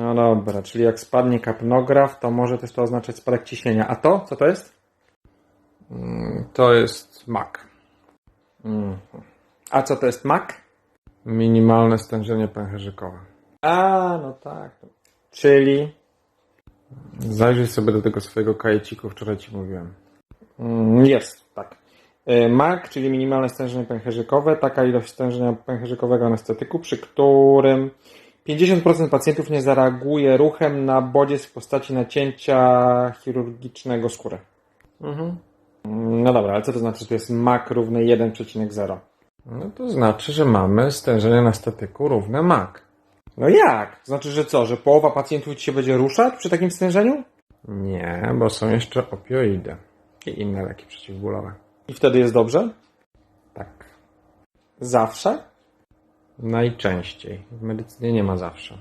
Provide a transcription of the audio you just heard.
No dobra, czyli jak spadnie kapnograf, to może też to oznaczać spadek ciśnienia. A to? Co to jest? Mm, To jest mak. Mhm. A co to jest mak? Minimalne stężenie pęcherzykowe. A, no tak. Czyli Zajrzyj sobie do tego swojego kajeciku, wczoraj ci mówiłem. mm, jest, tak. Y, MAK, czyli minimalne stężenie pęcherzykowe, taka ilość stężenia pęcherzykowego anestetyku, przy którym 50% pacjentów nie zareaguje ruchem na bodziec w postaci nacięcia chirurgicznego skóry. Mhm. No dobra, ale co to znaczy, że to jest MAK równy 1,0? No to znaczy, że mamy stężenie anestetyku równe mak. No jak? Znaczy, że co, że połowa pacjentów ci się będzie ruszać przy takim stężeniu? Nie, bo są jeszcze opioidy i inne leki przeciwbólowe. I wtedy jest dobrze? Tak. Zawsze? Najczęściej. W medycynie nie ma zawsze.